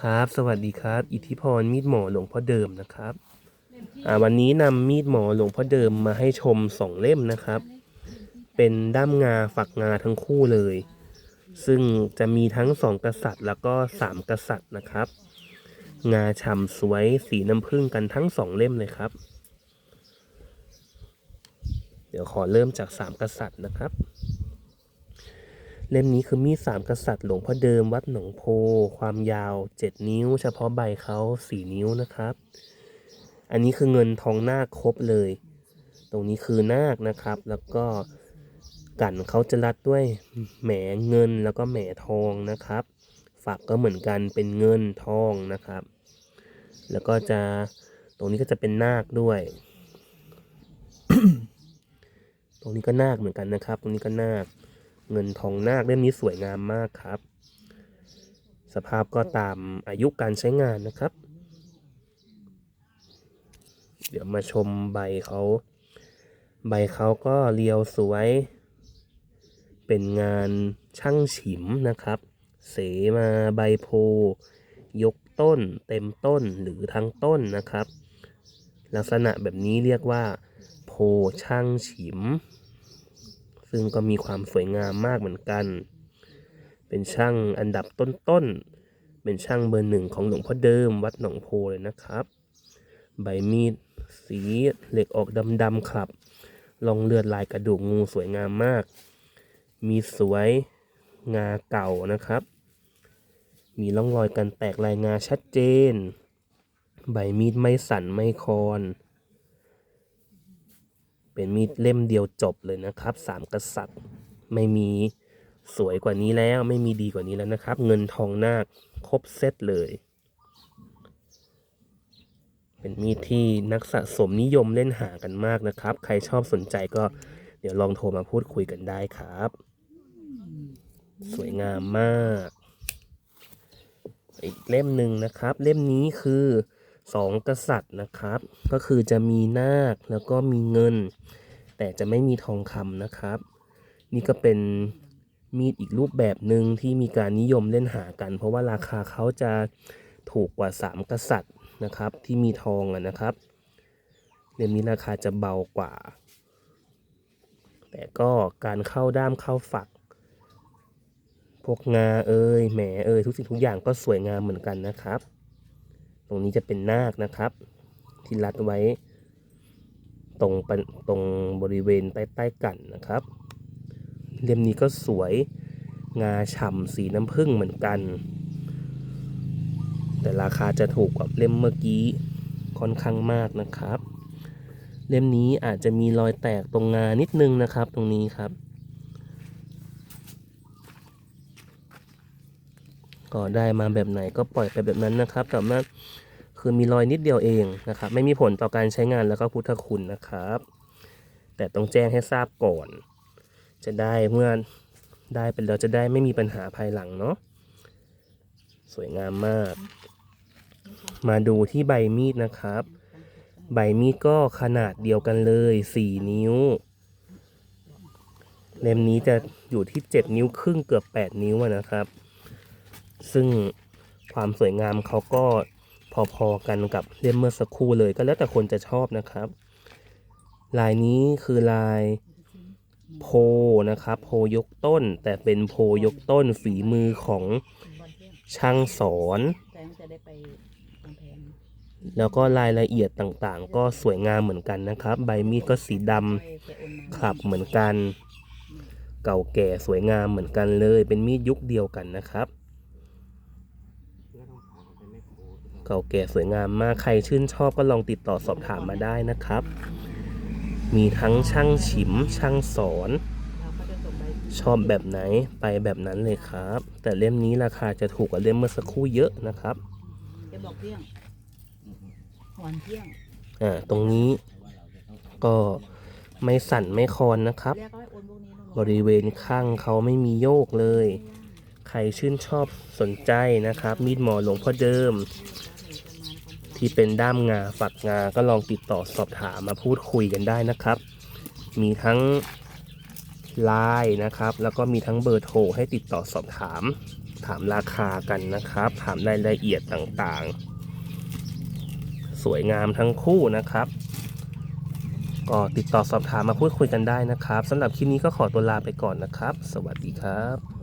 ครับ สวัสดีครับ อิทธิพรมีดหมอหลวงพ่อเดิมนะครับอ่าวันนี้นำมีดหมอหลวงพ่อเดิมมาให้ชมสองเล่มนะครับ เป็นด้ามงาฝักงาทั้งคู่เลย ซึ่งจะมีทั้งสองกษัตริย์ แล้วก็สามกษัตริย์นะครับ งาฉ่ำสวยสีน้ำผึ้งกันทั้งสองเล่มเลยครับ เดี๋ยวขอเริ่มจากสามกษัตริย์นะครับ เล่มนี้คือมีดสามกษัตริย์หลวงพ่อเดิมวัดหนองโพ ความยาว 7 นิ้ว เฉพาะใบเขา4 นิ้วนะครับ อันนี้คือเงินทองนาคครบเลย ตรงนี้คือนาคนะครับ แล้วก็กันเขาจะรัดด้วยแหมเงินแล้วก็แหมทองนะครับ ฝักก็เหมือนกันเป็นเงินทองนะครับ แล้วก็จะตรงนี้ก็จะเป็นนาคด้วย ตรงนี้ก็นาคเหมือนกันนะครับ ตรงนี้ก็นาค เงินทองนาคเล่มนี้สวยงามมากครับ สภาพก็ตามอายุการใช้งานนะครับ เดี๋ยวมาชมใบเขา ใบเขาก็เรียวสวย เป็นงานช่างฉิมนะครับ เสมาใบโพ ยกต้น เต็มต้นหรือทั้งต้นนะครับ ลักษณะแบบนี้เรียกว่า โพช่างฉิม ซึ่งก็มีความสวยงามมากเหมือนกัน เป็นช่างอันดับต้นๆ เป็นช่างเบอร์หนึ่งของหลวงพ่อเดิมวัดหนองโพเลยนะครับ ใบมีดสีเหล็กออกดำๆครับ ลองเลือดลายกระดูกงูสวยงามมาก มีสวยงาเก่านะครับ มีร่องรอยการแตกลายงาชัดเจน ใบมีดไม่สั่นไม่คอน เป็นมีดเล่มเดียวจบเลยนะครับสามกษัตริย์ไม่มีสวยกว่านี้แล้วไม่มีดีกว่านี้แล้วนะครับ เงินทองนาคครบเซตเลย เป็นมีดที่นักสะสมนิยมเล่นหากันมากนะครับ ใครชอบสนใจก็เดี๋ยวลองโทรมาพูดคุยกันได้ครับ สวยงามมาก อีกเล่มหนึ่งนะครับ เล่มนี้คือ สองกษัตริย์นะครับ ก็คือจะมีนาคแล้วก็มีเงิน แต่จะไม่มีทองคำนะครับ นี่ก็เป็นมีดอีกรูปแบบหนึ่งที่มีการนิยมเล่นหากัน เพราะว่าราคาเขาจะถูกกว่าสามกษัตริย์นะครับ ที่มีทองนะครับเล่มนี้ราคาจะเบากว่า แต่ก็การเข้าด้ามเข้าฝัก พวกงาเอ่ยแหมเอ่ยทุกสิ่งทุกอย่างก็สวยงามเหมือนกันนะครับ ตรงนี้จะเป็นนาคนะครับ ที่รัดไว้ ตรงปะตรงบริเวณใต้ใต้กันนะครับ เล่มนี้ก็สวยงาฉ่ำสีน้ำผึ้งเหมือนกัน แต่ราคาจะถูกกว่าเล่มเมื่อกี้ค่อนข้างมากนะครับ เล่มนี้อาจจะมีรอยแตกตรงงานิดนึงนะครับ ตรงนี้ครับ ก็ได้มาแบบไหนก็ปล่อยไปแบบนั้นนะครับแต่ว่าคือมีรอยนิดเดียวเองนะครับ ไม่มีผลต่อการใช้งานแล้วก็พุทธคุณนะครับ แต่ต้องแจ้งให้ทราบก่อน จะได้เมื่อได้เป็นเราจะได้ไม่มีปัญหาภายหลังเนาะสวยงามมาก มาดูที่ใบมีดนะครับ ใบมีดก็ขนาดเดียวกันเลย4นิ้ว เล่มนี้จะอยู่ที่7นิ้วครึ่งเกือบ8นิ้วนะครับ ซึ่งความสวยงามเขาก็พอๆกันกับเล่มเมื่อสักครู่เลยก็แล้วแต่คนจะชอบนะครับ ลายนี้คือลายโพนะครับโพยกต้น แต่เป็นโพยกต้นฝีมือของช่างสอนแล้วก็รายละเอียดต่างๆ ก็สวยงามเหมือนกันนะครับ ใบมีดก็สีดำขับเหมือนกัน เก่าแก่สวยงามเหมือนกันเลย เป็นมีดยุคเดียวกันนะครับ เก่าแก่สวยงามมากใครชื่นชอบก็ลองติดต่อสอบถามมาได้นะครับ มีทั้งช่างฉิมช่างสอนเราก็จะส่งใบชอบแบบไหนไปแบบนั้นเลยครับ แต่เล่มนี้ราคาจะถูกกว่าเล่มเมื่อสักครู่เยอะนะครับจะบอกเที่ยงวันเที่ยงอ่าตรงนี้ก็ไม่สั่นไม่คลอนนะครับเรียกเขาให้โอนพวกนี้ลงบริเวณข้างเขาไม่มีโยกเลย ใครชื่นชอบสนใจนะครับ มีดหมอหลวงพ่อเดิม ที่เป็นด้ามงาฝักงาก็ลองติดต่อสอบถามมาพูดคุยกันได้นะครับ มีทั้งไลน์นะครับ แล้วก็มีทั้งเบอร์โทรให้ติดต่อสอบถาม ถามราคากันนะครับ ถามรายละเอียดต่างๆ สวยงามทั้งคู่นะครับ ก็ติดต่อสอบถามมาพูดคุยกันได้นะครับสำหรับคลิปนี้ก็ขอตัวลาไปก่อนนะครับ สวัสดีครับ